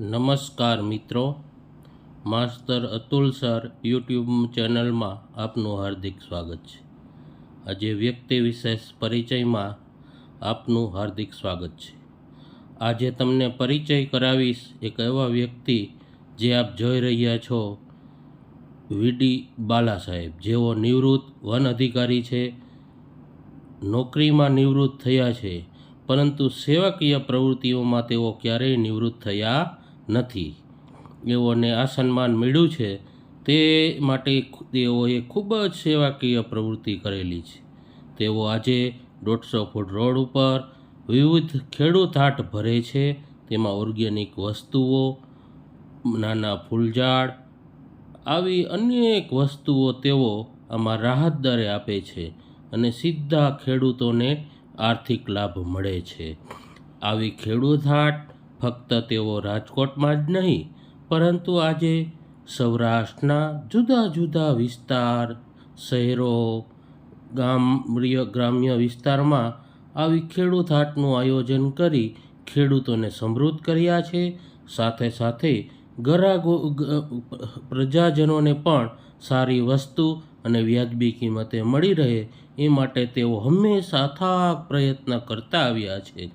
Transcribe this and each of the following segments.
નમસ્કાર મિત્રો. માસ્તર Atul sir YouTube ચેનલમાં આપનું હાર્દિક સ્વાગત છે. આજે વ્યક્તિ વિશેષ પરિચયમાં આપનું હાર્દિક સ્વાગત છે. આજે તમને પરિચય કરાવીશ એક એવા વ્યક્તિ જે આપ જોઈ રહ્યા છો, વીડી બાલા સાહેબ જેઓ નિવૃત્ત વન અધિકારી છે, નોકરીમાં નિવૃત્ત થયા છે, પરંતુ સેવાકીય પ્રવૃત્તિઓમાં તેઓ ક્યારેય નિવૃત્ત થયા નથી. એઓને આ સન્માન મળ્યું છે તે માટે તેઓએ ખૂબ જ સેવાકીય પ્રવૃત્તિ કરેલી છે. તેઓ આજે દોઢસો ફૂટ રોડ ઉપર વિવિધ ખેડૂત હાટ ભરે છે. તેમાં ઓર્ગેનિક વસ્તુઓ, નાના ફૂલઝાડ આવી અનેક વસ્તુઓ તેઓ આમાં રાહત દરે આપે છે અને સીધા ખેડૂતોને આર્થિક લાભ મળે છે. આવી ખેડૂત હાટ ફક્ત તેઓ રાજકોટમાં જ નહીં, પરંતુ આજે સૌરાષ્ટ્રના જુદા જુદા વિસ્તાર, શહેરો ગામ્ય ગ્રામ્ય વિસ્તારમાં આવી ખેડૂત હાટનું આયોજન કરી ખેડૂતોને સમૃદ્ધ કર્યા છે. સાથે સાથે ગરાગો પ્રજાજનોને પણ સારી વસ્તુ અને વ્યાજબી કિંમતે મળી રહે એ માટે તેઓ હંમેશા અથાગ પ્રયત્ન કરતા આવ્યા છે.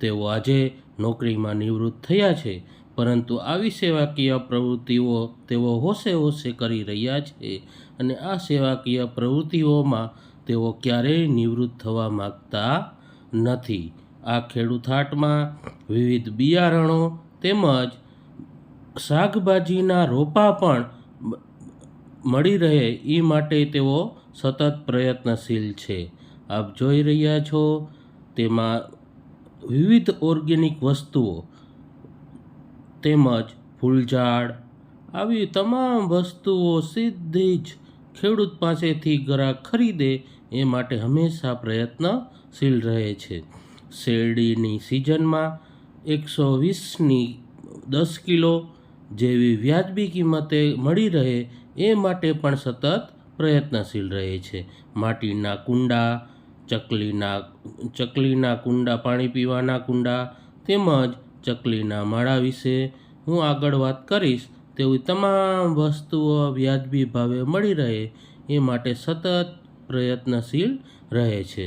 તેઓ આજે નોકરીમાં નિવૃત્ત થયા છે, પરંતુ આવી સેવાકીય પ્રવૃત્તિઓ તેઓ હોશે હોશે કરી રહ્યા છે અને આ સેવાકીય પ્રવૃત્તિઓમાં તેઓ ક્યારેય નિવૃત્ત થવા માગતા નથી. આ ખેડૂત હાટમાં વિવિધ બિયારણો તેમજ શાકભાજીના રોપા પણ મળી રહે એ માટે તેઓ સતત પ્રયત્નશીલ છે. આપ જોઈ રહ્યા છો તેમાં વિવિધ ઓર્ગેનિક વસ્તુઓ તેમજ ફૂલઝાડ આવી તમામ વસ્તુઓ સીધી જ ખેડૂત પાસેથી ગ્રાહક ખરીદે એ માટે હંમેશા પ્રયત્નશીલ રહે છે. શેરડીની સિઝનમાં એકસો વીસની દસ કિલો જેવી વ્યાજબી કિંમતે મળી રહે એ માટે પણ સતત પ્રયત્નશીલ રહે છે. માટીના કુંડા ચકલીના ચકલીના કુંડા, પાણી પીવાના કુંડા તેમજ ચકલીના માળા વિશે હું આગળ વાત કરીશ, તેવી તમામ વસ્તુઓ વ્યાજબી ભાવે મળી રહે, એ માટે સતત પ્રયત્નશીલ રહે છે.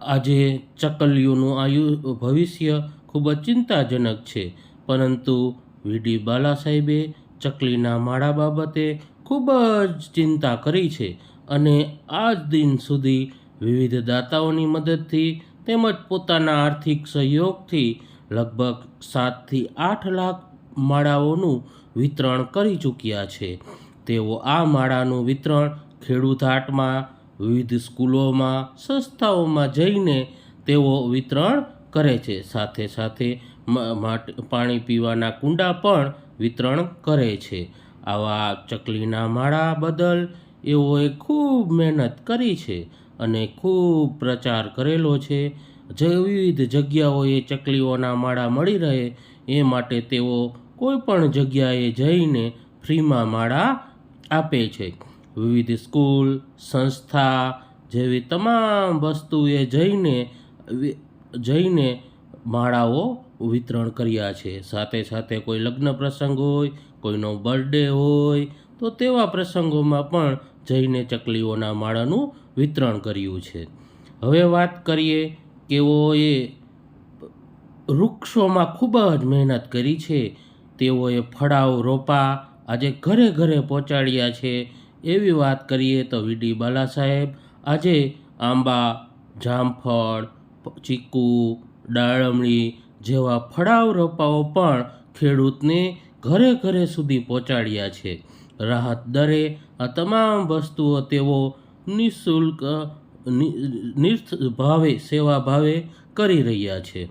આજે ચકલીઓનું આયુ, ભવિષ્ય ખૂબ જ ચિંતાજનક છે, પરંતુ વીડી બાલા સાહેબે ચકલીના માળા બાબતે ખૂબ જ ચિંતા કરી છે. અને આજ દિન સુધી વિવિધ દાતાઓની મદદથી તેમજ પોતાના આર્થિક સહયોગથી લગભગ સાતથી આઠ લાખ માળાઓનું વિતરણ કરી ચૂક્યા છે. તેઓ આ માળાનું વિતરણ ખેડૂત હાટમાં, વિવિધ સ્કૂલોમાં, સંસ્થાઓમાં જઈને તેઓ વિતરણ કરે છે. સાથે સાથે પાણી પીવાના કુંડા પણ વિતરણ કરે છે. આવા ચકલીના માળા બદલ એઓએ ખૂબ મહેનત કરી છે અને ખૂબ પ્રચાર કરેલો છે. જે વિવિધ જગ્યાઓએ ચકલીઓના માળા મળી રહે એ માટે તેઓ કોઈ પણ જગ્યાએ જઈને ફ્રીમાં માળા આપે છે. વિવિધ સ્કૂલ, સંસ્થા જેવી તમામ વસ્તુએ જઈને જઈને માળાઓ વિતરણ કર્યા છે. સાથે સાથે કોઈ લગ્ન પ્રસંગ હોય, કોઈનો બર્થડે હોય તો તેવા પ્રસંગોમાં પણ જઈને ચકલીઓના માળાનું વિતરણ કર્યું છે. હવે વાત કરીએ કેઓએ વૃક્ષોમાં ખૂબ જ મહેનત કરી છે. તેઓએ ફળાવ રોપા, આજે ઘરે ઘરે પહોંચાડ્યા છે. એવી વાત કરીએ તો વીડી બાલા સાહેબ, આજે આંબા, જામફળ ચીકુ ડાળમણી જેવા ફળાવ રોપાઓ પણ ખેડૂતને ઘરે ઘરે સુધી પહોંચાડ્યા છે. રાહત દરે આ તમામ વસ્તુઓ તેઓ નિઃશુલ્ક નિર્થ ભાવે, સેવા ભાવે કરી રહ્યા છે.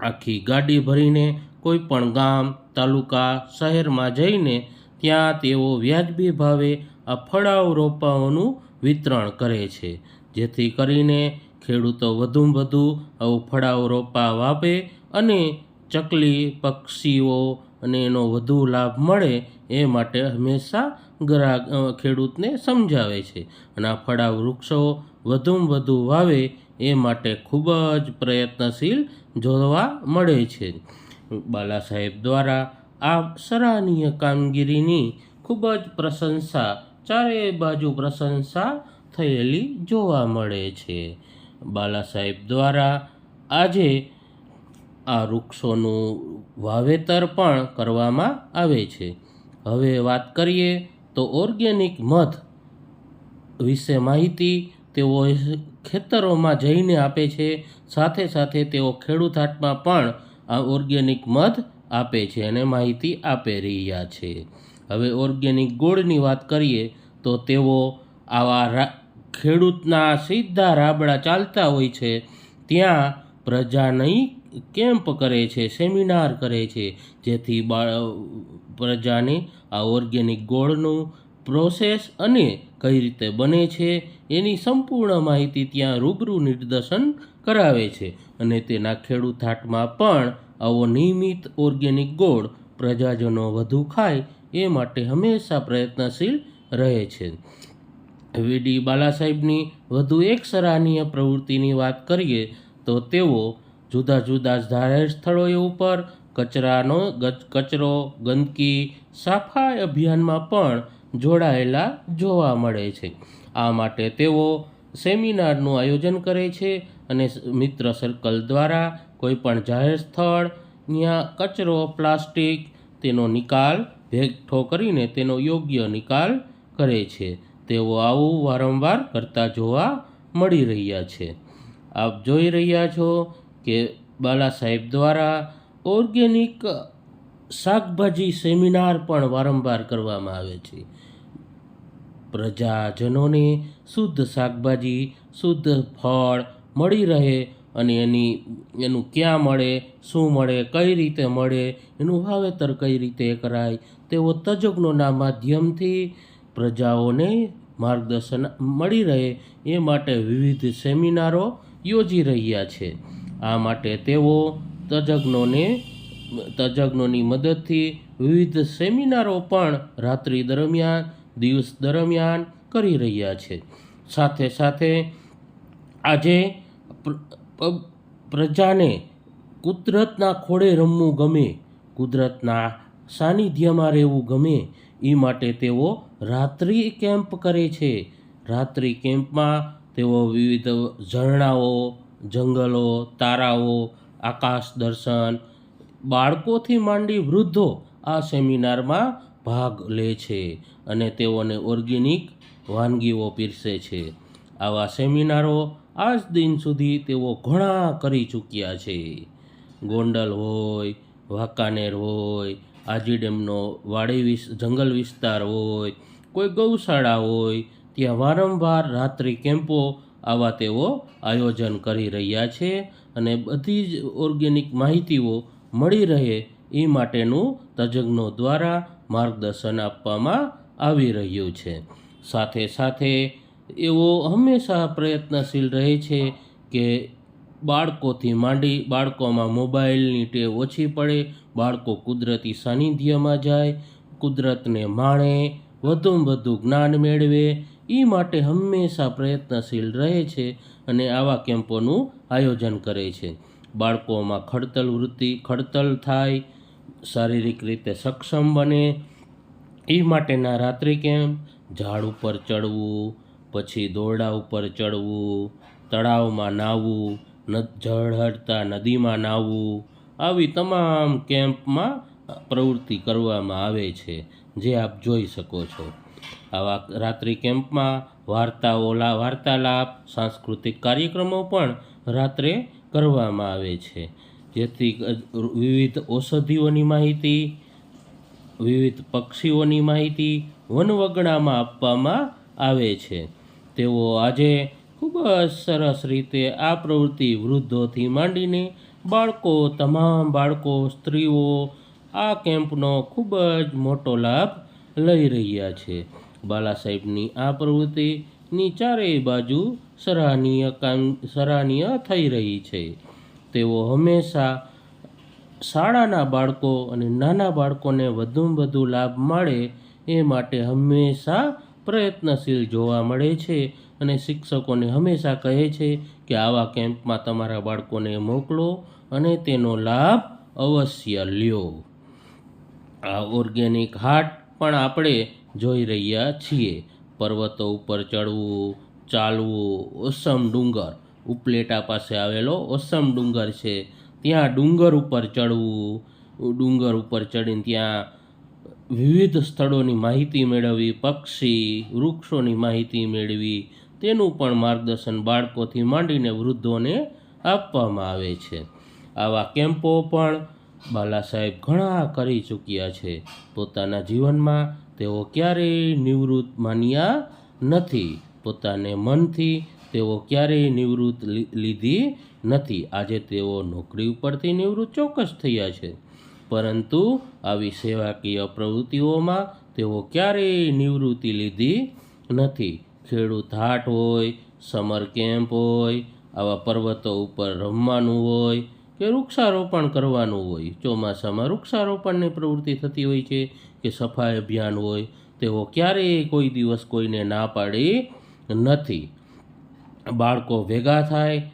આખી ગાડી ભરીને કોઈ પણ ગામ, તાલુકા, શહેરમાં જઈને ત્યાં તેઓ વ્યાજબી ભાવે આ ફળાવ રોપાઓનું વિતરણ કરે છે. જેથી કરીને ખેડૂતો વધુમાં વધુ આવું ફળાવ રોપા વાપે અને ચકલી પક્ષીઓ અને એનો વધુ લાભ મળે એ માટે હંમેશા ગ્રાહક ખેડૂતને સમજાવે છે. અને આ ફળાવ વૃક્ષો વધુમાં વધુ વાવે એ માટે ખૂબ જ પ્રયત્નશીલ જોવા મળે છે. બાલા સાહેબ દ્વારા આ સરાહનીય કામગીરીની ખૂબ જ પ્રશંસા ચારે બાજુ પ્રશંસા થયેલી જોવા મળે છે. બાલા સાહેબ દ્વારા આજે આ વૃક્ષોનું વાવેતર પણ કરવામાં આવે છે. હવે વાત કરીએ તો ઓર્ગેનિક મધ વિશે માહિતી તેઓ ખેતરોમાં જઈને આપે છે. સાથે સાથે તેઓ ખેડૂત હાટમાં પણ આ ઓર્ગેનિક મધ આપે છે અને માહિતી આપી રહ્યા છે. હવે ઓર્ગેનિક ગોળની વાત કરીએ તો તેઓ આવા ખેડૂતના સીધા રાબડા ચાલતા હોય છે. ત્યાં પ્રજાની કેમ્પ કરે છે, સેમિનાર કરે છે, જેથી પ્રજાને આ ઓર્ગેનિક ગોળનું પ્રોસેસ અને કઈ રીતે બને છે, એની સંપૂર્ણ માહિતી ત્યાં રૂબરૂ નિદર્શન કરાવે છે. અને તેના ખેડૂત હાટમાં પણ આવો નિયમિત ઓર્ગેનિક ગોળ પ્રજાજનો વધુ ખાય, એ માટે હંમેશા પ્રયત્નશીલ રહે છે. વીડી બાલા સાહેબની વધુ એક સરાહનીય પ્રવૃત્તિની વાત કરીએ, તો તેઓ જુદા જુદા જાહેર સ્થળોએ ઉપર કચરાનો કચરો, ગંદકી, સફાઈ અભિયાનમાં પણ જોડાયેલા જોવા મળે છે. આ માટે તેઓ સેમિનારનું આયોજન કરે છે અને મિત્ર સર્કલ દ્વારા કોઈપણ જાહેર સ્થળ ત્યાં કચરો, પ્લાસ્ટિક તેનો નિકાલ, ભેગઠો કરીને તેનો યોગ્ય નિકાલ કરે છે. તેઓ આવું વારંવાર કરતા જોવા મળી રહ્યા છે. આપ જોઈ રહ્યા છો કે બાલા સાહેબ દ્વારા ઓર્ગેનિક શાકભાજી સેમિનાર પણ વારંવાર કરવામાં આવે છે. પ્રજાજનોને શુદ્ધ શાકભાજી, શુદ્ધ ફળ મળી રહે અને એની, એનું ક્યાં મળે, શું મળે, કઈ રીતે મળે, એનું વાવેતર કઈ રીતે કરાય, તેઓ તજજ્ઞોના માધ્યમથી પ્રજાઓને માર્ગદર્શન મળી રહે એ માટે વિવિધ સેમિનારો યોજી રહ્યા છે. આ માટે તેઓ તજજ્ઞોને, તજજ્ઞોની મદદથી વિવિધ સેમિનારો પણ રાત્રિ દરમિયાન, દિવસ દરમિયાન કરી રહ્યા છે. સાથે સાથે આજે પ્રજાને કુદરતના ખોળે રમવું ગમે, કુદરતના સાનિધ્યમાં રહેવું ગમે એ માટે તેઓ રાત્રિ કેમ્પ કરે છે. રાત્રિ કેમ્પમાં તેઓ વિવિધ ઝરણાઓ જંગલો, તારાઓ, આકાશ દર્શન, બાળકોથી માંડી વૃદ્ધો આ સેમિનારમાં ભાગ લે છે અને તેઓને ઓર્ગેનિક વાનગીઓ પીરસે છે. આવા સેમિનારો આજ દિન સુધી તેઓ ઘણા કરી ચૂક્યા છે. ગોંડલ હોય, વાંકાનેર હોય, આજી ડેમનો વાડી વિસ, જંગલ વિસ્તાર હોય, કોઈ ગૌશાળા હોય, ત્યાં વારંવાર રાત્રિ કેમ્પો આવા તેઓ આયોજન કરી રહ્યા છે અને બધી જ ઓર્ગેનિક માહિતીઓ મળી રહે એ માટેનું તજજ્ઞો દ્વારા માર્ગદર્શન આપવામાં આવી રહ્યું છે. સાથે સાથે એવો હંમેશા પ્રયત્નશીલ રહે છે કે બાળકોથી માંડી બાળકોમાં મોબાઈલની ટેવ ઓછી પડે, બાળકો કુદરતી સાનિધ્યમાં જાય, કુદરતને માણે, વધુમાં વધુ જ્ઞાન મેળવે એ માટે હંમેશા પ્રયત્નશીલ રહે છે અને આવા કેમ્પોનું આયોજન કરે છે. બાળકોમાં ખડતલ વૃત્તિ, ખડતલ થાય, શારીરિક રીતે સક્ષમ બને. એ માટેના રાત્રિ કેમ્પ, ઝાડ ઉપર ચડવું, પછી દોરડા ઉપર ચડવું, તળાવમાં નાહવું ઝળહળતા નદીમાં નાહવું, આવી તમામ કેમ્પમાં પ્રવૃત્તિ કરવામાં આવે છે, જે આપ જોઈ શકો છો. આવા રાત્રિ કેમ્પમાં વાર્તાઓ વાર્તાલાપ, સાંસ્કૃતિક કાર્યક્રમો પણ રાત્રે કરવામાં આવે છે. જેથી વિવિધ ઔષધિઓની માહિતી, વિવિધ પક્ષીઓની માહિતી વનવગડામાં આપવામાં આવે છે. તેઓ આજે ખૂબ જ સરસ રીતે આ પ્રવૃત્તિ વૃદ્ધોથી માંડીને બાળકો, તમામ બાળકો, સ્ત્રીઓ આ કેમ્પનો ખૂબ જ મોટો લાભ લઈ રહ્યા છે. બાલા સાહેબની આ પ્રવૃત્તિની ચારેય બાજુ સરાહનીય કામ, સરાહનીય થઈ રહી છે. તેઓ હંમેશા શાળાના બાળકો અને નાના બાળકોને વધુમાં વધુ લાભ મળે એ માટે હંમેશા પ્રયત્નશીલ જોવા મળે છે અને શિક્ષકોને હંમેશા કહે છે કે આવા કેમ્પમાં તમારા બાળકોને મોકલો અને તેનો લાભ અવશ્ય લ્યો. આ ઓર્ગેનિક હાટ પણ આપણે જોઈ રહ્યા છીએ. પર્વતો ઉપર ચડવું, ચાલવું, ઓસમ ડુંગર. ઉપલેટા પાસે આવેલો ઓસમ ડુંગર છે. ત્યાં ડુંગર ઉપર ચડવું, ડુંગર ઉપર ચડીને ત્યાં વિવિધ સ્થળોની માહિતી મેળવવી, પક્ષી, વૃક્ષોની માહિતી મેળવી. તેનું પણ માર્ગદર્શન બાળકોથી માંડીને વૃદ્ધોને આપવામાં આવે છે. આવા કેમ્પો પણ બાલા સાહેબ ઘણા કરી ચૂક્યા છે. પોતાના જીવનમાં તેઓ ક્યારેય નિવૃત્ત માન્યા નથી. પોતાને મનથી તેઓ ક્યારેય નિવૃત્ત લીધી નથી. આજે તેઓ નોકરી ઉપરથી નિવૃત્ત ચોક્કસ થયા છે. પરંતુ આવી સેવાકીય પ્રવૃત્તિઓમાં તેઓ ક્યારેય નિવૃત્તિ લીધી નથી. ખેડૂત હાટ હોય, સમર કેમ્પ હોય, આવા પર્વતો ઉપર રમવાનું હોય કે વૃક્ષારોપણ કરવાનું હોય, ચોમાસામાં વૃક્ષારોપણની પ્રવૃત્તિ થતી હોય છે કે સફાઈ અભિયાન હોય, તેઓ ક્યારેય કોઈ દિવસ કોઈને ના પાડી નથી. બાળકો ભેગા થાય,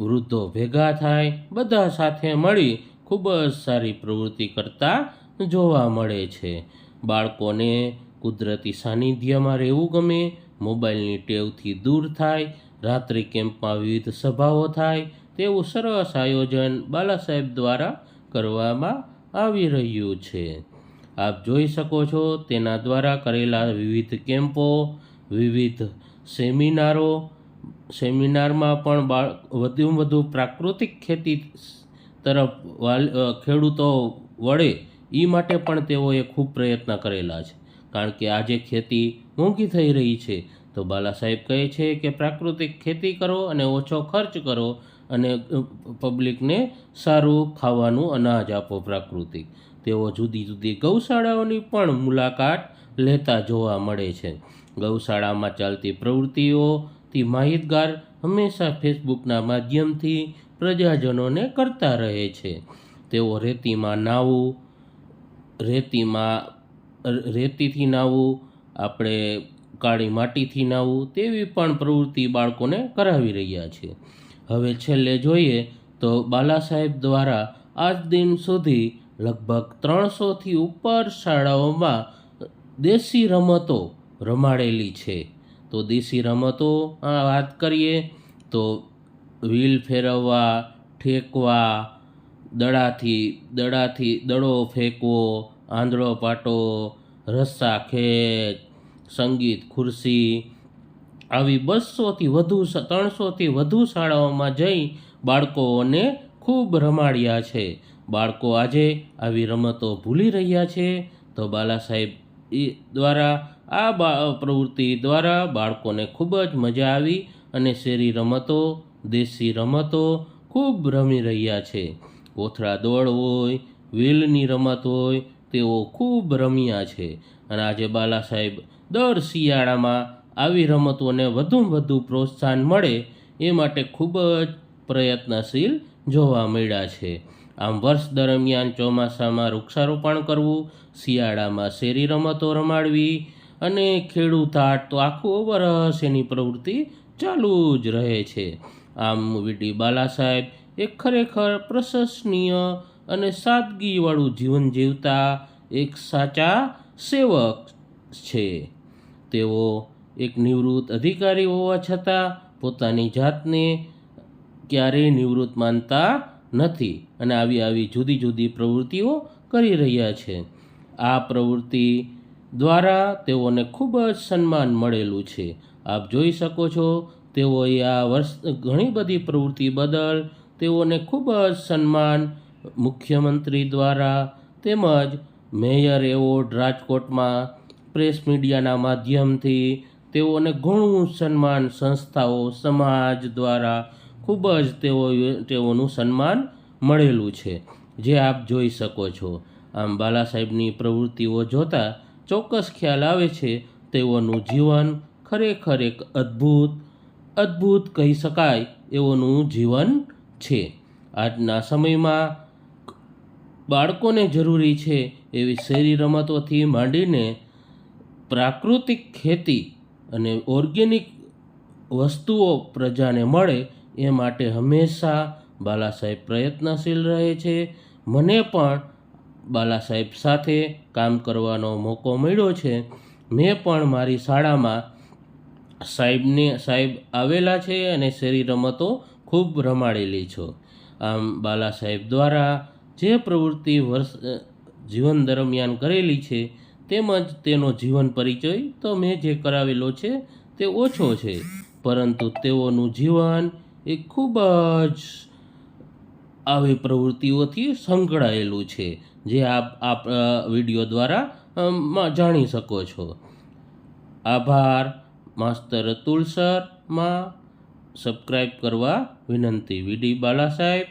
વૃદ્ધો ભેગા થાય, બધા સાથે મળી ખૂબ જ સારી પ્રવૃત્તિ કરતા જોવા મળે છે. બાળકોને કુદરતી સાનિધ્યમાં રહેવું ગમે, મોબાઈલની ટેવથી દૂર થાય, રાત્રિ કેમ્પમાં વિવિધ સભાઓ થાય તેવું સરસ આયોજન બાલા સાહેબ દ્વારા કરવામાં આવી રહ્યું છે. આપ જોઈ શકો છો તેના દ્વારા કરેલા વિવિધ કેમ્પો, વિવિધ સેમિનારો, સેમિનારમાં પણ બાળ, વધુમાં વધુ પ્રાકૃતિક ખેતી તરફ ખેડૂતો વળે એ માટે પણ તેઓએ ખૂબ પ્રયત્ન કરેલા છે. કારણ કે આજે ખેતી મોંઘી થઈ રહી છે. તો બાલા સાહેબ કહે છે કે પ્રાકૃતિક ખેતી કરો અને ઓછો ખર્ચ કરો અને પબ્લિકને સારું ખાવાનું અનાજ આપો પ્રાકૃતિક. તેઓ જુદી જુદી ગૌશાળાઓની પણ મુલાકાત લેતા જોવા મળે છે. ગૌશાળામાં ચાલતી પ્રવૃત્તિઓથી માહિતગાર હંમેશા ફેસબુકના માધ્યમથી પ્રજાજનોને કરતા રહે છે. તેઓ રેતીમાં નાવું રેતીમાં રેતીથી નાવું આપણે કાળી માટીથી નાવું તેવી પણ પ્રવૃત્તિ બાળકોને કરાવી રહ્યા છે. હવે છેલ્લે જોઈએ તો બાલા સાહેબ દ્વારા આજ દિન સુધી લગભગ ત્રણસોથી ઉપર શાળાઓમાં દેશી રમતો રમાડેલી છે. તો દેશી રમતો આ વાત કરીએ તો વ્હીલ ફેરવવા, ઠેકવા, દડાથી દડાથી દડો ફેંકવો, આંધળો પાટો, રસ્સા ખેંચ, સંગીત, ખુરશી આવી બસોથી વધુ ત્રણસોથી વધુ શાળાઓમાં જઈ બાળકોને ખૂબ રમાડ્યા છે. બાળકો આજે આવી રમતો ભૂલી રહ્યા છે. તો બાલા સાહેબ દ્વારા, આ પ્રવૃત્તિ દ્વારા બાળકોને ખૂબ જ મજા આવી અને શેરી રમતો, દેશી રમતો ખૂબ રમી રહ્યા છે. કોથળા દોડ હોય, વેલની રમત હોય, તેઓ ખૂબ રમ્યા છે. અને આજે બાલા સાહેબ દર શિયાળામાં આવી રમતોને વધુમાં વધુ પ્રોત્સાહન મળે એ માટે ખૂબ જ પ્રયત્નશીલ જોવા મળ્યા છે. આમ વર્ષ દરમિયાન ચોમાસામાં વૃક્ષારોપણ કરવું, શિયાળામાં શેરી રમતો રમાડવી અને ખેડૂત હાટ તો આખું વરસ એની પ્રવૃત્તિ ચાલુ જ રહે છે. આમ વીટી બાલા સાહેબ એ ખરેખર પ્રશંસનીય અને સાદગીવાળું જીવન જીવતા એક સાચા સેવક છે. તેઓ એક નિવૃત્ત અધિકારી હોવા છતાં પોતાની જાતને ક્યારેય નિવૃત્ત માનતા નથી અને આવી આવી જુદી જુદી પ્રવૃત્તિઓ કરી રહ્યા છે. આ પ્રવૃત્તિ દ્વારા તેઓને ખૂબ જ સન્માન મળેલું છે. આપ જોઈ શકો છો, તેઓએ આ વર્ષ ઘણી બધી પ્રવૃત્તિ બદલ તેઓને ખૂબ જ સન્માન મુખ્યમંત્રી દ્વારા તેમજ મેયર એવોર્ડ રાજકોટમાં પ્રેસ મીડિયાના માધ્યમથી તેઓને ઘણું સન્માન સંસ્થાઓ, સમાજ દ્વારા ખૂબ જ તેઓ તેઓનું સન્માન મળેલું છે. જે આપ જોઈ શકો છો. આમ બાલા સાહેબની પ્રવૃત્તિઓ જોતાં ચોક્કસ ખ્યાલ આવે છે તેઓનું જીવન ખરેખર એક અદ્ભુત અદ્ભુત કહી શકાય એઓનું જીવન છે. આજના સમયમાં બાળકોને જરૂરી છે એવી શેરી રમતોથી માંડીને પ્રાકૃતિક ખેતી અને ઓર્ગેનિક વસ્તુઓ પ્રજાને મળે એ માટે હંમેશા બાલા સાહેબ પ્રયત્નશીલ રહે છે. મને પણ બાલા સાહેબ સાથે કામ કરવાનો મોકો મળ્યો છે. મેં પણ મારી શાળામાં સાહેબને, સાહેબ આવેલા છે અને શેરી રમતો ખૂબ રમાડેલી છો. આમ બાલા સાહેબ દ્વારા જે પ્રવૃત્તિ વર્ષ, જીવન દરમિયાન કરેલી છે તેમજ તેનો જીવન પરિચય તો મેં જે કરાવેલો છે તે ઓછો છે. પરંતુ તેઓનું જીવન એ ખૂબ જ આવી પ્રવૃત્તિઓથી સંકળાયેલું છે, જે આપ આપ વીડિયો દ્વારા જાણી શકો છો. આભાર, માસ્તર અતુલ સરમાં સબસ્ક્રાઈબ કરવા વિનંતી. વીડી બાલા સાહેબ